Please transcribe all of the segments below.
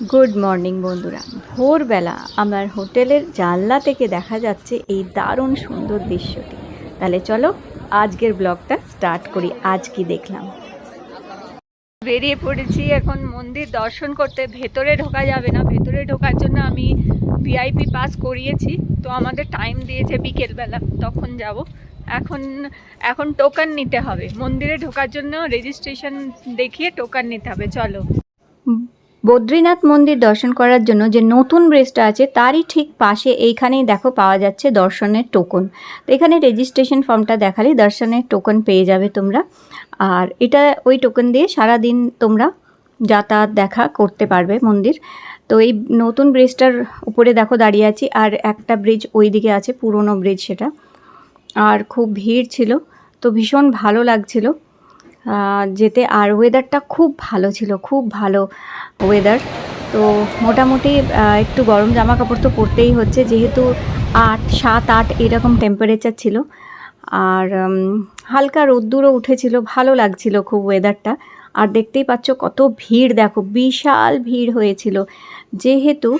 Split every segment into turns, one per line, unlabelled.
Good morning বন্ধুরা। ভোরবেলা আমার হোটেলের জানলা থেকে দেখা যাচ্ছে এই দারুণ সুন্দর দৃশ্যটি। তাহলে চলো আজকের ব্লগটা স্টার্ট করি। আজ কি দেখলাম? বেরিয়ে পড়েছি এখন মন্দির দর্শন করতে। ভেতরে ঢোকা যাবে না। ভেতরে ঢোকার জন্য আমি ভিআইপি পাস করিয়েছি। তো আমাদের টাইম দিয়েছে বিকেলবেলা। তখন যাব। এখন এখন টোকান নিতে হবে। মন্দিরে ঢোকার জন্য রেজিস্ট্রেশন দেখিয়ে টোকান নিতে হবে। চলো। বদ্রীনাথ মন্দির দর্শন করার জন্য যে নতুন ব্রিজটা আছে, তারই ঠিক পাশে এইখানেই দেখো পাওয়া যাচ্ছে দর্শনের টোকন। তো এখানে রেজিস্ট্রেশন ফর্মটা দেখালেই দর্শনের টোকন পেয়ে যাবে তোমরা। আর এটা ওই টোকন দিয়ে সারা দিন তোমরা যাতায়াত দেখা করতে পারবে মন্দির। তো এই নতুন ব্রিজটার উপরে দেখো দাঁড়িয়ে আছি, আর একটা ব্রিজ ওই দিকে আছে, পুরনো ব্রিজ সেটা। আর খুব ভিড় ছিল, তো ভীষণ ভালো লাগছিল। যেতে আর ওয়েদারটা খুব ভালো ছিল, খুব ভালো ওয়েদার তো মোটামুটি একটু গরম জামা কাপড় তো পরতেই হচ্ছে, যেহেতু আট, সাত, আট এরকম টেম্পারেচার ছিল। আর হালকা রোদ্দুরও উঠেছিল, ভালো লাগছিল খুব ওয়েদারটা আর দেখতেই পাচ্ছ কত ভিড়, দেখো, বিশাল ভিড় হয়েছিল। যেহেতু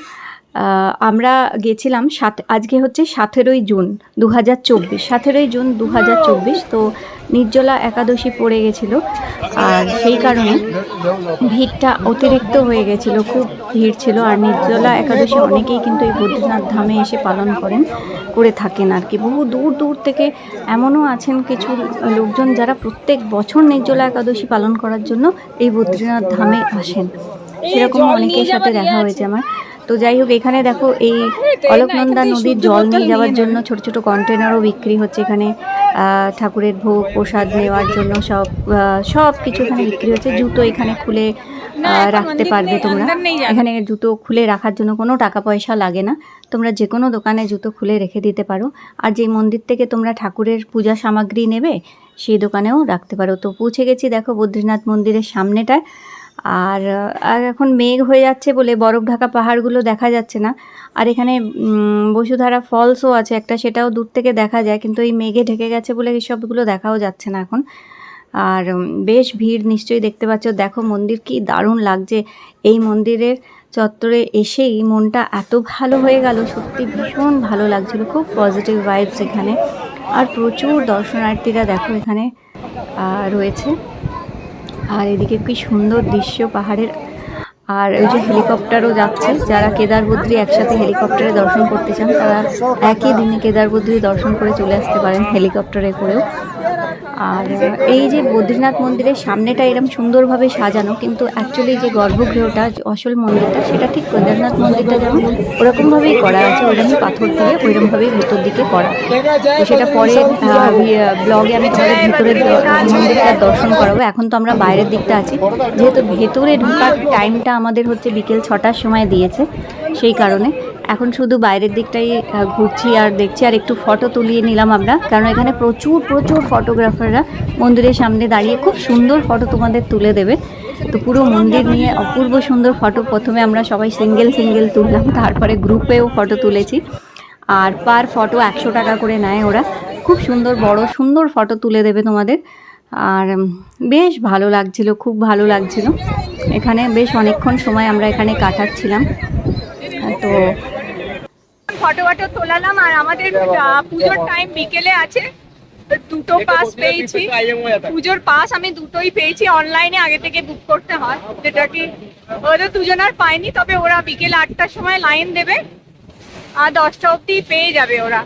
আমরা গেছিলাম সাত, আজকে হচ্ছে সতেরোই জুন দু হাজার চব্বিশ। সতেরোই জুন দু হাজার চব্বিশ, তো নির্জলা একাদশী পড়ে গেছিল। আর সেই কারণে ভিড়টা অতিরিক্ত হয়ে গেছিল, খুব ভিড় ছিল। আর নির্জলা একাদশী অনেকেই কিন্তু এই বদ্রীনাথ ধামে এসে পালন করেন, করে থাকেন আর কি। বহু দূর দূর থেকে এমনও আছেন কিছু লোকজন যারা প্রত্যেক বছর নির্জলা একাদশী পালন করার জন্য এই বদ্রীনাথ ধামে আসেন। সেরকম অনেকের সাথে দেখা হয়েছে আমার। তো যাই হোক এখানে দেখো এই অলকনন্দা নদীর জল নিয়ে যাওয়ার জন্য ছোট ছোট কন্টেনারও বিক্রি হচ্ছে এখানে। ঠাকুরের ভোগ প্রসাদ নেওয়ার জন্য সব সব কিছু এখানে বিক্রি হচ্ছে। জুতো এখানে খুলে রাখতে পারবে তোমরা। এখানে জুতো খুলে রাখার জন্য কোনো টাকা পয়সা লাগে না। তোমরা যে কোনো দোকানে জুতো খুলে রেখে দিতে পারো। আর যে মন্দির থেকে তোমরা ঠাকুরের পূজা সামগ্রী নেবে সেই দোকানেও রাখতে পারো। তো পৌঁছে গেছি দেখো বদ্রীনাথ মন্দিরের সামনেটায়। আর এখন মেঘ হয়ে যাচ্ছে বলে বরফ ঢাকা পাহাড়গুলো দেখা যাচ্ছে না। আর এখানে বসুধারা ফলসও আছে একটা, সেটাও দূর থেকে দেখা যায়, কিন্তু এই মেঘে ঢেকে গেছে বলে সবগুলো দেখাও যাচ্ছে না এখন। আর বেশ ভিড় নিশ্চয়ই দেখতে পাচ্ছ। দেখো মন্দির কি দারুণ লাগছে। এই মন্দিরের চত্বরে এসেই মনটা এত ভালো হয়ে গেল, সত্যি ভীষণ ভালো লাগছিল, খুব পজিটিভ ভাইবস এখানে। আর প্রচুর দর্শনার্থীরা দেখো এখানে রয়েছে। আর এদিকে কি সুন্দর দৃশ্য পাহাড়ের। আর ওই যে হেলিকপ্টারও যাচ্ছে। যারা কেদার কেদারবদ্রী একসাথে হেলিকপ্টারে দর্শন করতে চান, তারা একই দিনে কেদার কেদারবদ্রী দর্শন করে চলে আসতে পারেন হেলিকপ্টারে করেও। আর এই যে বদ্রীনাথ মন্দিরের সামনেটা এরকম সুন্দরভাবে সাজানো, কিন্তু অ্যাকচুয়ালি যে গর্ভগৃহটা আসল মন্দিরটা, সেটা ঠিক কেদারনাথ মন্দিরটা যেমন ওরকমভাবেই করা আছে, ওরকমই পাথর দিয়ে ওইরকমভাবেই ভেতর দিকে করা। তো সেটা পরে ব্লগে আমি তোমাদের ভেতরের মন্দিরটা দর্শন করাবো। এখন তো আমরা বাইরের দিকটা আছি, যেহেতু ভেতরে ঢোকার টাইমটা আমাদের হচ্ছে বিকেল ছটার সময় দিয়েছে, সেই কারণে। এখন শুধু বাইরের দিকটাই ঘুরছি আর দেখছি, আর একটু ফটো তুলিয়ে নিলাম আমরা। কারণ এখানে প্রচুর প্রচুর ফটোগ্রাফাররা মন্দিরের সামনে দাঁড়িয়ে খুব সুন্দর ফটো তোমাদের তুলে দেবে। তো পুরো মন্দির নিয়ে অপূর্ব সুন্দর ফটো প্রথমে আমরা সবাই সিঙ্গেল সিঙ্গেল তুললাম, তারপরে গ্রুপেও ফটো তুলেছি। আর পার ফটো একশো টাকা করে নেয় ওরা। খুব সুন্দর, বড়, সুন্দর ফটো তুলে দেবে তোমাদের। আর বেশ ভালো লাগছিল, খুব ভালো লাগছিল। এখানে বেশ অনেকক্ষণ সময় আমরা এখানে কাটাচ্ছিলাম। তো
ফটো ফটো তোলালাম আর আমাদের পুজোর টাইম বিকেলে আছে। দুটো পাস পেয়েছি। পুজোর পাস আমি দুটোই পেয়েছি। অনলাইনে আগে থেকে বুক করতে হয়। যেটা কি? ওদের দুজন আর পাইনি তবে ওরা বিকেল আটটার সময় লাইন দেবে। আর দশটা অবধি পেয়ে যাবে ওরা।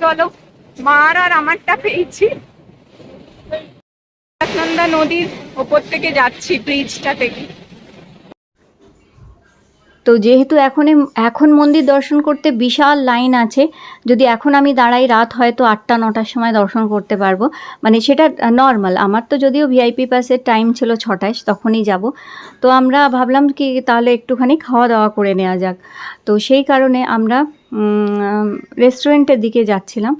চলো মার আর আমারটা পেয়েছি। নন্দা নদীর ওপর থেকে যাচ্ছি ব্রিজটা থেকে।
তো যেহেতু এখন এখন মন্দির দর্শন করতে বিশাল লাইন আছে, যদি এখন আমি দাঁড়াই, রাত হয়তো আটটা, নটার সময় দর্শন করতে পারব। মানে সেটা নর্মাল আমার তো যদিও ভিআইপি পাসের টাইম ছিল ছটায়, তখনই যাব। তো আমরা ভাবলাম কি, তাহলে একটুখানি খাওয়া দাওয়া করে নেওয়া যাক। তো সেই কারণে আমরা রেস্টুরেন্টের দিকে যাচ্ছিলাম,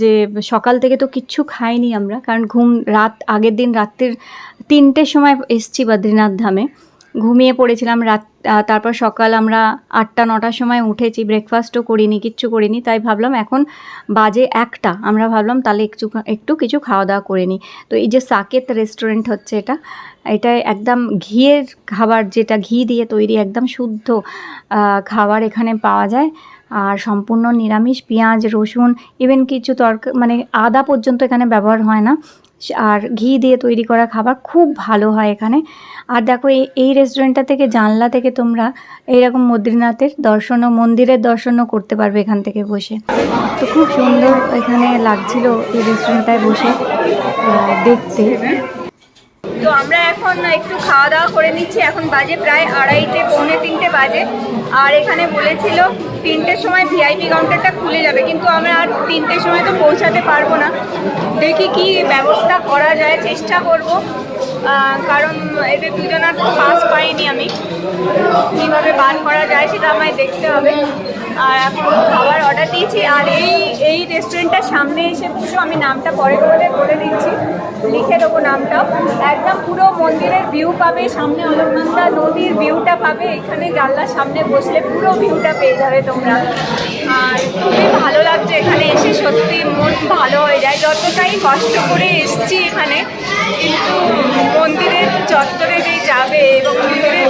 যে সকাল থেকে তো কিচ্ছু খাইনি আমরা, কারণ ঘুম, রাত, আগের দিন রাত্রির তিনটের সময় এসছি বদ্রীনাথ ধামে। ঘুমিয়ে পড়েছিলাম রাত তারপর সকাল আমরা আটটা, নটার সময় উঠেছি ব্রেকফাস্টও করিনি, কিচ্ছু করিনি, তাই ভাবলাম এখন বাজে একটা, আমরা ভাবলাম তাহলে একটু একটু কিছু খাওয়া দাওয়া করে নিই তো এই যে সাকেত রেস্টুরেন্ট হচ্ছে এটা এটা একদম ঘিয়ের খাবার যেটা, ঘি দিয়ে তৈরি একদম শুদ্ধ খাবার এখানে পাওয়া যায়। আর সম্পূর্ণ নিরামিষ, পেঁয়াজ, রসুন ইভেন কিছু তরকা মানে আদা পর্যন্ত এখানে ব্যবহার হয় না। আর ঘি দিয়ে তৈরি করা খাবার খুব ভালো হয় এখানে। আর দেখো এই রেস্টুরেন্টটা থেকে, জানলা থেকে তোমরা এইরকম বদ্রীনাথের দর্শনও মন্দিরের দর্শনও করতে পারবে এখান থেকে বসে। তো খুব সুন্দর এখানে লাগছিল এই রেস্টুরেন্টটায় বসে দেখতে।
তো আমরা এখন একটু খাওয়া দাওয়া করে নিচ্ছি। এখন বাজে প্রায় আড়াইটে, পৌনে তিনটে বাজে। আর এখানে বলেছিল তিনটের সময় ভিআইপি কাউন্টারটা খুলে যাবে, কিন্তু আমরা আর তিনটের সময় তো পৌঁছাতে পারব না। দেখি কি ব্যবস্থা করা যায়, চেষ্টা করব। কারণ এদের দুজনার পাস পাইনি আমি। কীভাবে বার করা যায় সেটা আমায় দেখতে হবে। আর এখন খাবার অর্ডার দিয়েছি। আর এই এই রেস্টুরেন্টটার সামনে এসে বসে, আমি নামটা পরে করে বলে দিচ্ছি। লিখে দেবো নামটা। একদম পুরো মন্দিরের ভিউ পাবে, সামনে অলকনন্দা নদীর ভিউটা পাবে। এখানে জানলার সামনে বসলে পুরো ভিউটা পেয়ে যাবে তোমরা। আর খুবই ভালো লাগছে এখানে এসে, সত্যি মন ভালো হয়ে যায়। যতটাই কষ্ট করে এসছি এখানে, কিন্তু মন্দিরের চত্বরে যেই যাবে এবং মন্দিরের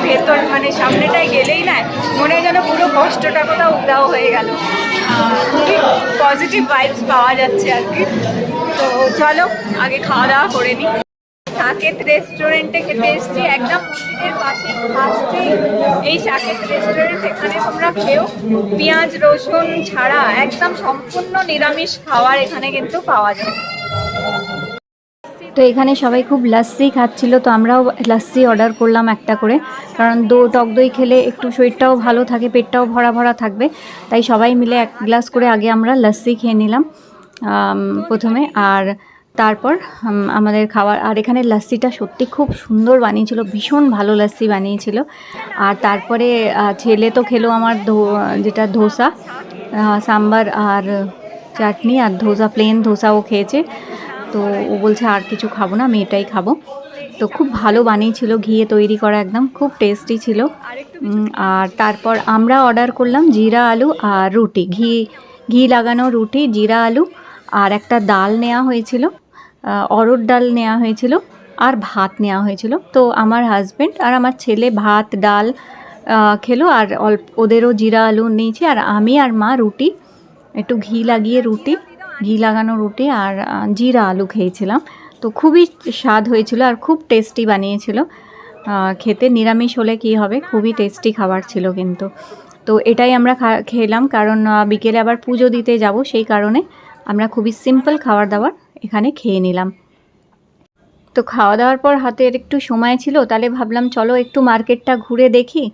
মানে সামনেটায় গেলেই না, মনে হয় যেন পুরো কষ্টটা কোথাও উদাও হয়ে গেল। খুবই পজিটিভ ভাইবস পাওয়া যাচ্ছে আর কি। তো চলো, আগে খাওয়া দাওয়া করে নিই সাকেত রেস্টুরেন্টে খেতে এসেছি, একদম মন্দিরের পাশে ফার্স্টেই এই সাকেত রেস্টুরেন্ট এখানে তোমরা খেও পেঁয়াজ, রসুন ছাড়া একদম সম্পূর্ণ নিরামিষ খাবার এখানে কিন্তু পাওয়া যায়।
তো এখানে সবাই খুব লাস্সি খাচ্ছিল, তো আমরাও লাস্সি অর্ডার করলাম একটা করে। কারণ দো টক দই খেলে একটু শরীরটাও ভালো থাকে, পেটটাও ভরা ভরা থাকবে। তাই সবাই মিলে এক গ্লাস করে আগে আমরা লাস্সি খেয়ে নিলাম প্রথমে। আর তারপর আমাদের খাবার আর এখানে লাস্সিটা সত্যি খুব সুন্দর বানিয়েছিল, ভীষণ ভালো লাস্সি বানিয়েছিল। আর তারপরে ছেলে তো খেলো আমার যেটা ধোসা সাম্বার আর চাটনি আর ধোসা প্লেন ধোসাও খেয়েছে। তো ও বলছে, আর কিছু খাব না, আমি এটাই খাব। তো খুব ভালো বানিয়েছিল, ঘিয়ে তৈরি করা একদম, খুব টেস্টি ছিল। আর তারপর আমরা অর্ডার করলাম জিরা আলু আর রুটি। ঘি ঘি লাগানো রুটি, জিরা আলু আর একটা ডাল নেওয়া হয়েছিল অরড় ডাল নেওয়া হয়েছিল আর ভাত নেওয়া হয়েছিল। তো আমার হাজব্যান্ড আর আমার ছেলে ভাত, ডাল খেলো আর অল্প, ওদেরও জিরা আলু নিয়েছি। আর আমি আর মা রুটি, একটু ঘি লাগিয়ে রুটি ঘি লাগানো রুটি আর জিরা আলু খেয়েছিলাম। তো খুবই স্বাদ হয়েছিল আর খুব টেস্টি বানিয়েছিল। খেতে নিরামিষ হলে কি হবে? খুবই টেস্টি খাবার ছিল কিন্তু। তো এটাই আমরা খেলাম কারণ বিকেলে আবার পুজো দিতে যাব সেই কারণে আমরা খুবই সিম্পল খাবার দাবার এখানে খেয়ে নিলাম। তো খাওয়া দাওয়ার পর হাতের একটু সময় ছিল তাহলে ভাবলাম চলো একটু মার্কেটটা ঘুরে দেখি।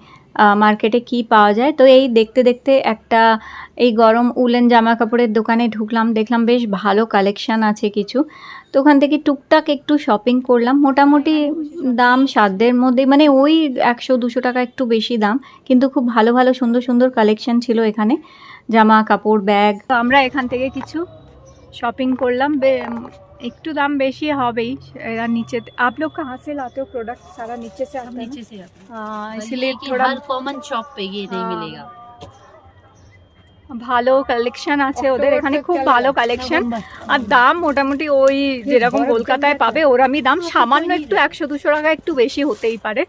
মার্কেটে কি পাওয়া যায়? তো এই দেখতে দেখতে একটা এই গরম উলেন জামা কাপড়ের দোকানে ঢুকলাম, দেখলাম বেশ ভালো কালেকশান আছে কিছু। তো ওখান থেকে টুকটাক একটু শপিং করলাম। মোটামুটি দাম সাধ্যের মধ্যে মানে ওই একশো দুশো টাকা একটু বেশি দাম, কিন্তু খুব ভালো ভালো, সুন্দর সুন্দর কালেকশান ছিল এখানে। জামা কাপড় ব্যাগ তো আমরা এখান থেকে কিছু শপিং করলাম। বে- একটু দাম বেশি হবেই এরা নিচে आप लोग कहाँ से लाते हो प्रोडक्ट सारा नीचे से आता है
नीचे से आता है
हाँ
इसलिए
इसलिए
कि
थोड़ा
हर कॉमन शॉप पे ये नहीं
हाँ।
मिलेगा
ভালো কালেকশন আছে ওদের এখানে খুব ভালো কালেকশন আর দাম মোটামুটি ওই যেরকম কলকাতায় পাবে ওরমই দাম সামান্য একটু একশো দুশো টাকা একটু বেশি হতেই পারে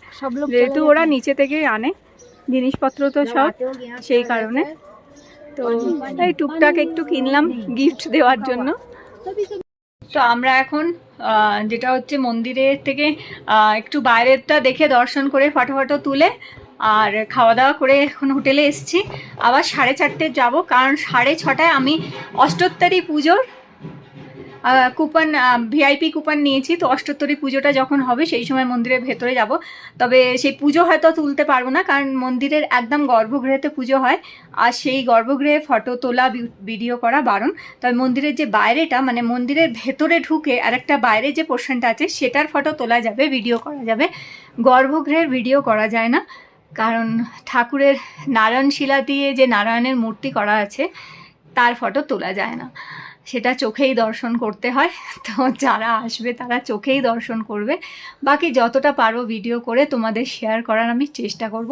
যেহেতু ওরা নিচে থেকেই আনে জিনিসপত্র তো সব সেই কারণে তো এই টুকটাক একটু কিনলাম গিফট দেওয়ার জন্য তো আমরা এখন যেটা হচ্ছে মন্দিরের থেকে একটু বাইরেরটা দেখে দর্শন করে ফটো ফটো তুলে আর খাওয়া দাওয়া করে এখন হোটেলে এসছি। আবার সাড়ে চারটে যাব, কারণ সাড়ে ছটায় আমি অষ্টোত্তরী পুজোর কুপন ভিআইপি কুপন নিয়েছি, তো অষ্টোত্তরী পুজোটা যখন হবে, সেই সময় মন্দিরের ভেতরে যাব। তবে সেই পুজো হয়তো তুলতে পারব না, কারণ মন্দিরের একদম গর্ভগৃহেতে পুজো হয়, আর সেই গর্ভগৃহে ফটো তোলা ভিডিও করা বারণ। তবে মন্দিরের যে বাইরেটা মানে মন্দিরের ভেতরে ঢুকে আর একটা বাইরে যে পোর্শনটা আছে, সেটার ফটো তোলা যাবে ভিডিও করা যাবে। গর্ভগৃহের ভিডিও করা যায় না, কারণ ঠাকুরের নারায়ণ শিলা দিয়ে যে নারায়ণের মূর্তি করা আছে, তার ফটো তোলা যায় না। সেটা চোখেই দর্শন করতে হয়। তো যারা আসবে তারা চোখেই দর্শন করবে। বাকি যতটা পারো ভিডিও করে তোমাদের শেয়ার করার আমি চেষ্টা করব।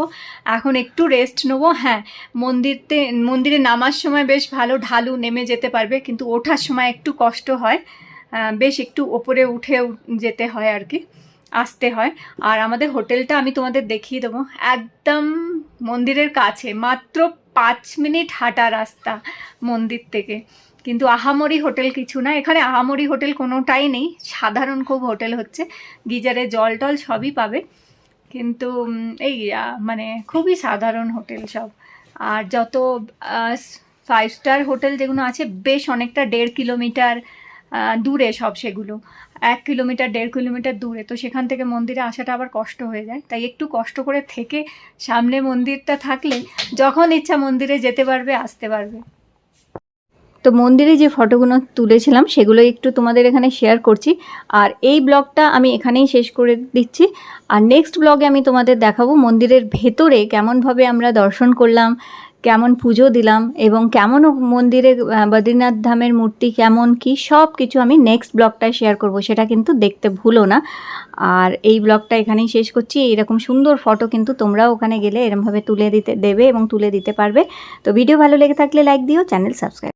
এখন একটু রেস্ট নেব। হ্যাঁ মন্দিরতে, মন্দিরে নামার সময় বেশ ভালো ঢালু নেমে যেতে পারবে, কিন্তু ওঠার সময় একটু কষ্ট হয়। বেশ একটু ওপরে উঠে যেতে হয় আর কি, আসতে হয়। আর আমাদের হোটেলটা আমি তোমাদের দেখিয়ে দেবো। একদম মন্দিরের কাছে, মাত্র পাঁচ মিনিট হাঁটা রাস্তা মন্দির থেকে। কিন্তু আহামরি হোটেল কিছু না, এখানে আহামরি হোটেল কোনোটাই নেই, সাধারণ খুব হোটেল হচ্ছে, গিজারে জল টল সবই পাবে, কিন্তু এই মানে খুবই সাধারণ হোটেল সব, আর যত ফাইভ স্টার হোটেল যেগুলো আছে, বেশ অনেকটা দেড় কিলোমিটার দূরে সব সেগুলো, এক কিলোমিটার, দেড় কিলোমিটার দূরে, তো সেখান থেকে মন্দিরে আসাটা আবার কষ্ট হয়ে যায়, তাই একটু কষ্ট করে থেকে সামনে মন্দিরটা থাকলে যখন ইচ্ছা মন্দিরে যেতে পারবে, আসতে পারবে। তো মন্দিরে যে ফটোগুলো তুলেছিলাম, সেগুলো একটু তোমাদের এখানে শেয়ার করছি। আর এই ব্লগটা আমি এখানেই শেষ করে দিচ্ছি। আর নেক্সট ব্লগে আমি তোমাদের দেখাবো মন্দিরের ভেতরে কেমনভাবে আমরা দর্শন করলাম, কেমন পুজো দিলাম এবং কেমন মন্দিরে বদ্রীনাথ ধামের মূর্তি কেমন, কি সব কিছু আমি নেক্সট ব্লগটায় শেয়ার করব, সেটা কিন্তু দেখতে ভুলো না। আর এই ব্লগটা এখানেই শেষ করছি। এইরকম সুন্দর ফটো কিন্তু তোমরাও ওখানে গেলে এরমভাবে তুলে দিতে দেবে এবং তুলে দিতে পারবে। তো ভিডিও ভালো লেগে থাকলে লাইক দিও চ্যানেল সাবস্ক্রাইব